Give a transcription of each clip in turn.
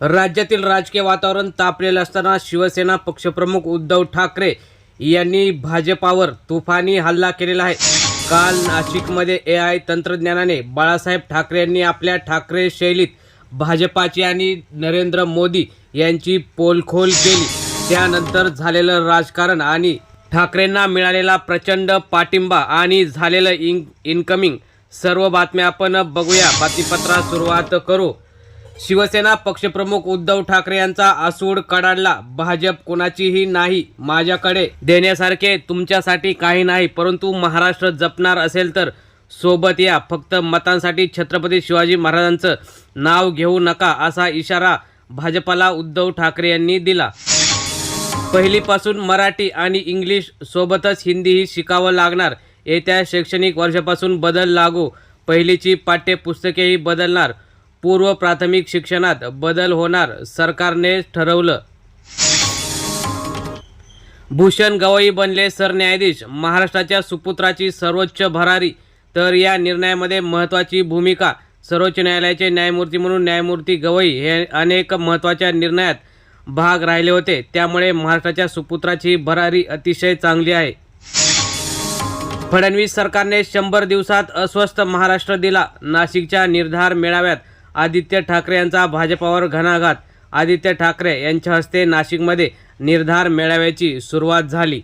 राज्यातील राजकीय वातावरण तापलेलं असताना शिवसेना पक्षप्रमुख उद्धव ठाकरे यांनी भाजपावर तुफानी हल्ला केलेला आहे. काल नाशिकमध्ये ए आय तंत्रज्ञानाने बाळासाहेब ठाकरे यांनी आपल्या ठाकरे शैलीत भाजपाची आणि नरेंद्र मोदी यांची पोलखोल केली. त्यानंतर झालेलं राजकारण आणि ठाकरेंना मिळालेला प्रचंड पाठिंबा आणि झालेलं इन इनकमिंग सर्व बातम्या आपण बघूया. बातमीपत्रात सुरुवात करू. शिवसेना पक्षप्रमुख उद्धव ठाकरे यांचा आसूड कडाडला. भाजप कोणाचीही नाही माझ्याकडे. देण्यासारखे तुमच्यासाठी काही नाही परंतु महाराष्ट्र जपणार असेल तर सोबत या. फक्त मतांसाठी छत्रपती शिवाजी महाराजांचं नाव घेऊ नका असा इशारा भाजपाला उद्धव ठाकरे यांनी दिला. पहिलीपासून मराठी आणि इंग्लिश सोबतच हिंदीही शिकावं लागणार. येत्या शैक्षणिक वर्षापासून बदल लागू. पहिलीची पाठ्यपुस्तकेही बदलणार. पूर्व प्राथमिक शिक्षणात बदल होणार सरकारने ठरवलं. भूषण गवई बनले सरन्यायाधीश. महाराष्ट्राच्या सुपुत्राची सर्वोच्च भरारी. तर या निर्णयामध्ये महत्त्वाची भूमिका. सर्वोच्च न्यायालयाचे न्यायमूर्ती म्हणून न्यायमूर्ती गवई हे अनेक महत्त्वाच्या निर्णयात भाग राहिले होते. त्यामुळे महाराष्ट्राच्या सुपुत्राची भरारी अतिशय चांगली आहे. फडणवीस सरकारने शंभर दिवसात अस्वस्थ महाराष्ट्र दिला. नाशिकच्या निर्धार मेळाव्यात आदित्य ठाकरे यांचा भाजपावर घणाघात. आदित्य ठाकरे यांच्या हस्ते नाशिकमध्ये निर्धार मेळाव्याची सुरुवात झाली.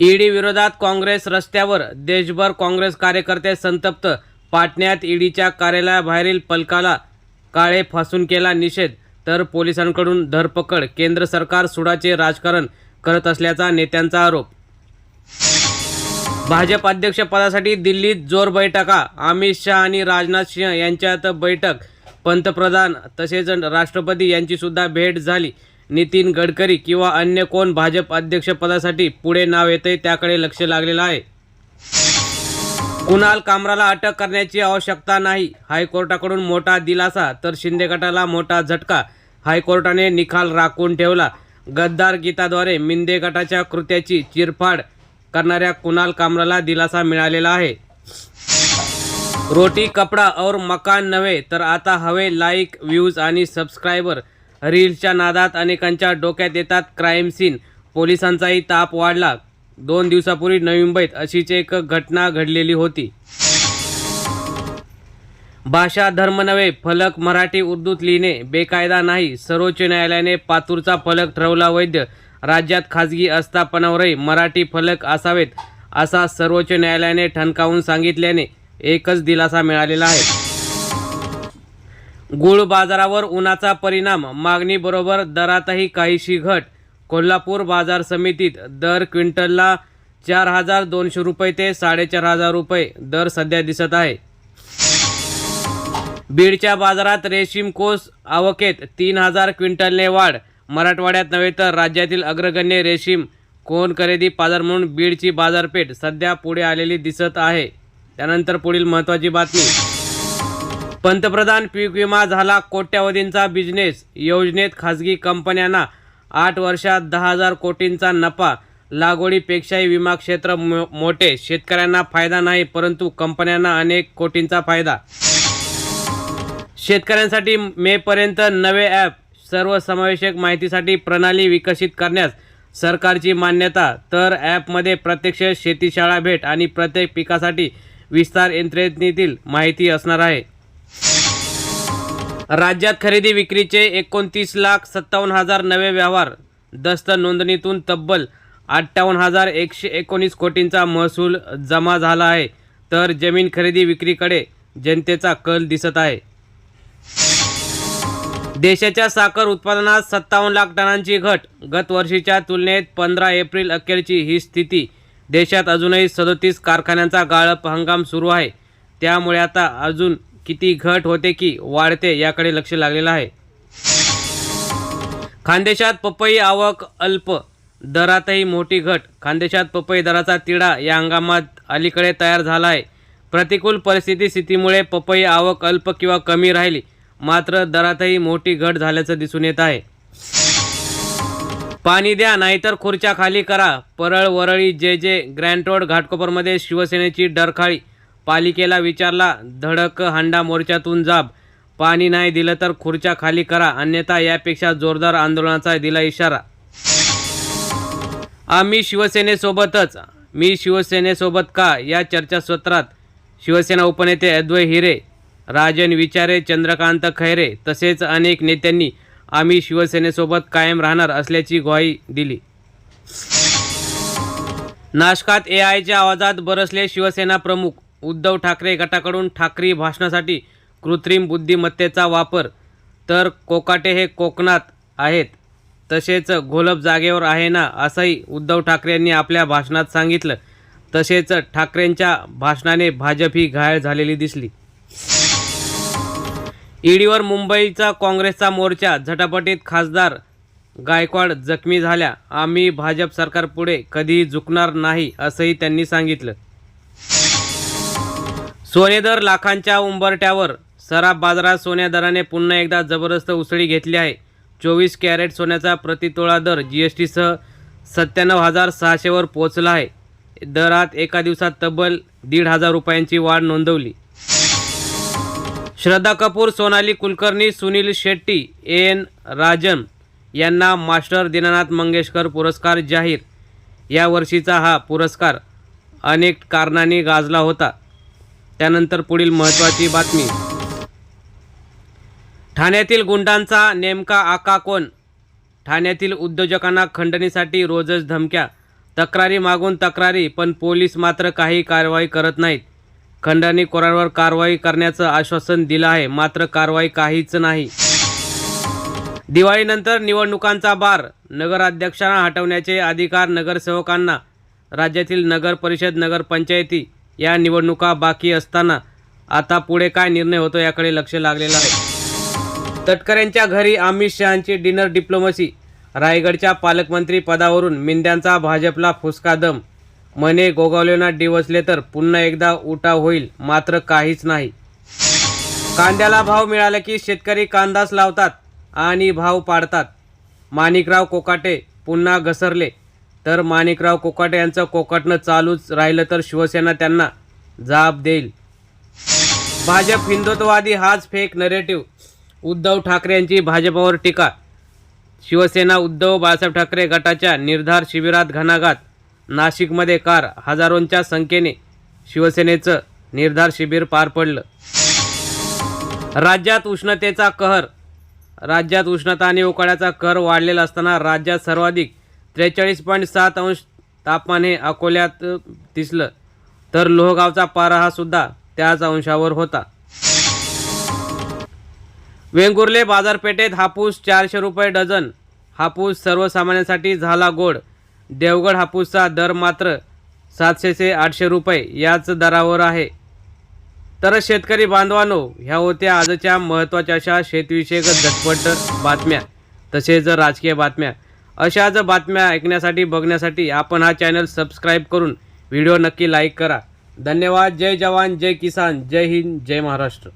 ईडी विरोधात काँग्रेस रस्त्यावर देशभर काँग्रेस कार्यकर्ते संतप्त. पाटण्यात ईडीच्या कार्यालयाबाहेरील पलकाला काळे फासून केला निषेध तर पोलिसांकडून धरपकड. केंद्र सरकार सुडाचे राजकारण करत असल्याचा नेत्यांचा आरोप. भाजप अध्यक्षपदासाठी दिल्लीत जोर बैठका. अमित शहा आणि राजनाथ सिंह यांच्यात बैठक. पंतप्रधान तसेच राष्ट्रपती यांचीसुद्धा भेट झाली. नितीन गडकरी किंवा अन्य कोण भाजप अध्यक्षपदासाठी पुढे नाव येते त्याकडे लक्ष लागलेलं आहे. कुणाल कामराला अटक करण्याची आवश्यकता नाही. हायकोर्टाकडून मोठा दिलासा तर शिंदे गटाला मोठा झटका. हायकोर्टाने निकाल राखून ठेवला. गद्दार गीताद्वारे मिंदे गटाच्या कृत्याची चिरफाड करणाऱ्या कुणाल कामराला दिलासा मिळालेला आहे. रोटी कपडा और मकान नव्हे तर आता हवे लाईक व्ह्यूज आणि सबस्क्रायबर रील्सच्या नादात अनेकांच्या डोक्यात येतात क्राईम सीन पोलिसांचाही ताप वाढला. दोन दिवसापूर्वी नवी मुंबईत अशीच एक घटना घडलेली होती. भाषा धर्म नव्हे फलक मराठी उर्दूत लिहिणे बेकायदा नाही. सर्वोच्च न्यायालयाने पातूरचा फलक ठरवला वैद्य. राज्यात खाजगी आस्थापनावरही मराठी फलक असावेत असा सर्वोच्च न्यायालयाने ठणकावून सांगितल्याने एकच दिलासा मिळालेला आहे. गुळ बाजारावर उन्हाचा परिणाम मागणीबरोबर दरातही काहीशी घट. कोल्हापूर बाजार समितीत दर क्विंटलला चार हजार दोनशे रुपये ते साडेचार हजार रुपये दर सध्या दिसत आहे. बीडच्या बाजारात रेशीम कोस आवकेत तीन हजार क्विंटलने वाढ मराठवाड्यात नव्हे तर राज्यातील अग्रगण्य रेशीम कोण खरेदी बाजार म्हणून बीडची बाजारपेठ सध्या पुढे आलेली दिसत आहे. त्यानंतर पुढील महत्त्वाची बातमी. पंतप्रधान पीक विमा झाला कोट्यावधींचा बिझनेस योजनेत खाजगी कंपन्यांना आठ वर्षात दहा हजार कोटींचा नफा. लागवडीपेक्षाही विमा क्षेत्र मो- मोठे. शेतकऱ्यांना फायदा नाही परंतु कंपन्यांना अनेक कोटींचा फायदा. शेतकऱ्यांसाठी मेपर्यंत नवे ॲप सर्वसमावेशक माहितीसाठी प्रणाली विकसित करण्यास सरकारची मान्यता तर ॲपमध्ये प्रत्यक्ष शेतीशाळा भेट आणि प्रत्येक पिकासाठी विस्तार यंत्रणेतील माहिती असणार आहे. राज्यात खरेदी विक्रीचे एकोणतीस लाख सत्तावन्न हजार नवे व्यवहार. दस्त नोंदणीतून तब्बल अठ्ठावन्न हजार एकशे एकोणीस कोटींचा महसूल जमा झाला आहे. तर जमीन खरेदी विक्रीकडे जनतेचा कल दिसत आहे. देशाच्या साखर उत्पादनात सत्तावन्न लाख टनांची घट. गत वर्षीच्या तुलनेत पंधरा एप्रिल अखेरची ही स्थिती. देशात अजूनही सदोतीस कारखान्यांचा गाळप हंगाम सुरू आहे. त्यामुळे आता अजून किती घट होते की वाढते याकडे लक्ष लागलेलं आहे. खानदेशात पपई आवक अल्प. दरातही मोठी घट. खानदेशात पपई दराचा तिढा या हंगामात अलीकडे तयार झाला आहे. प्रतिकूल परिस्थिती स्थितीमुळे पपई आवक अल्प किंवा कमी राहिली. मात्र दरातही मोठी घट झाल्याचं दिसून येत आहे. पाणी द्या नाहीतर खुर्च्या खाली करा. परळ वरळी जे जे ग्रँड रोड घाटकोपरमध्ये शिवसेनेची डरखाळी. पालिकेला विचारला धडक हांडा मोर्चातून जाब. पाणी नाही दिलं तर खुर्च्या खाली करा अन्यथा यापेक्षा जोरदार आंदोलनाचा दिला इशारा. आम्ही शिवसेनेसोबतच. मी शिवसेनेसोबत का? या चर्चासत्रात शिवसेना उपनेते अद्वै हिरे. राजन विचारे चंद्रकांत खैरे तसेच अनेक नेत्यांनी आम्ही शिवसेनेसोबत कायम राहणार असल्याची ग्वाही दिली. नाशकात ए आयच्या आवाजात बरसले शिवसेना प्रमुख उद्धव ठाकरे गटाकडून ठाकरी भाषणासाठी कृत्रिम बुद्धिमत्तेचा वापर. तर कोकाटे हे कोकणात आहेत तसेच घोलप जागेवर आहे ना असंही उद्धव ठाकरे यांनी आपल्या भाषणात सांगितलं. तसेच ठाकरेंच्या भाषणाने भाजप ही घायल झालेली दिसली. ईडीवर मुंबईचा काँग्रेसचा मोर्चा झटापटीत खासदार गायकवाड जखमी झाल्या. आम्ही भाजप सरकारपुढे कधीही झुकणार नाही असंही त्यांनी सांगितलं. सोने दर लाखांच्या उंबरट्यावर सराफ बाजारात सोन्या दराने पुन्हा एकदा जबरदस्त उसळी घेतली आहे. चोवीस कॅरेट सोन्याचा प्रतितोळा दर जी एस टीसह सत्त्याण्णव हजार सहाशेवर पोहोचला आहे. दरात एका दिवसात तब्बल दीड हजार रुपयांची वाढ नोंदवली. श्रद्धा कपूर सोनाली कुलकर्णी सुनील शेट्टी एन. राजन यांना मास्टर दीनानाथ मंगेशकर पुरस्कार जाहीर. या वर्षीचा हा पुरस्कार अनेक कारणांनी गाजला होता. त्यानंतर पुढील महत्त्वाची बातमी. ठाण्यातील गुंडांचा नेमका आका कोण? ठाण्यातील उद्योजकांना खंडणीसाठी रोजच धमक्या. तक्रारी मागून तक्रारी पण पोलीस मात्र काही कारवाई करत नाहीत. खंडणीखोरांवर कारवाई करण्याचं आश्वासन दिलं आहे मात्र कारवाई काहीच नाही. दिवाळीनंतर निवडणुकांचा बार नगराध्यक्षांना हटवण्याचे अधिकार नगरसेवकांना राज्यातील नगर परिषद नगरपंचायती या निवडणुका बाकी असताना आता पुढे काय निर्णय होतो याकडे लक्ष लागलेलं आहे. तटकऱ्यांच्या घरी अमित शहांची डिनर डिप्लोमसी रायगडच्या पालकमंत्री पदावरून मिंद्यांचा भाजपला फुसका दम मने गोगावलेना डिवसले तर पुन्हा एकदा उठाव होईल मात्र काहीच नाही. कांद्याला भाव मिळाला की शेतकरी कांदाच लावतात आणि भाव पाडतात. माणिकराव कोकाटे पुन्हा घसरले. तर माणिकराव कोकाटे यांचं कोकाटनं चालूच राहिलं तर शिवसेना त्यांना जाब देईल. भाजप हिंदुत्ववादी हाच फेक नरेटिव्ह उद्धव ठाकरे यांची भाजपावर टीका. शिवसेना उद्धव बाळासाहेब ठाकरे गटाच्या निर्धार शिबिरात घणाघात नाशिकमध्ये कार हजारोंच्या संख्येने शिवसेनेचं निर्धार शिबिर पार पडलं. राज्यात उष्णतेचा कहर. राज्यात उष्णता आणि उकाड्याचा कहर वाढलेला असताना राज्यात सर्वाधिक त्रेचाळीस पॉईंट सात अंश तापमान हे अकोल्यात दिसलं. तर लोहगावचा पारा हा सुद्धा त्याच अंशावर होता. वेंगुर्ले बाजारपेठेत हापूस चारशे रुपये डझन. हापूस सर्वसामान्यांसाठी झाला गोड. देवगड हापूसचा दर मात्र सातशे ते आठशे रुपये याच दरावर आहे. तर शेतकरी बांधवांनो ह्या होत्या आजच्या महत्त्वाच्या अशा शेतविषयक झटपट बातम्या. तसेच राजकीय बातम्या. अशाच बातम्या ऐकण्यासाठी बघण्यासाठी आपण हा चॅनल सबस्क्राईब करून व्हिडिओ नक्की लाईक करा. धन्यवाद. जय जवान जय किसान. जय हिंद जय महाराष्ट्र.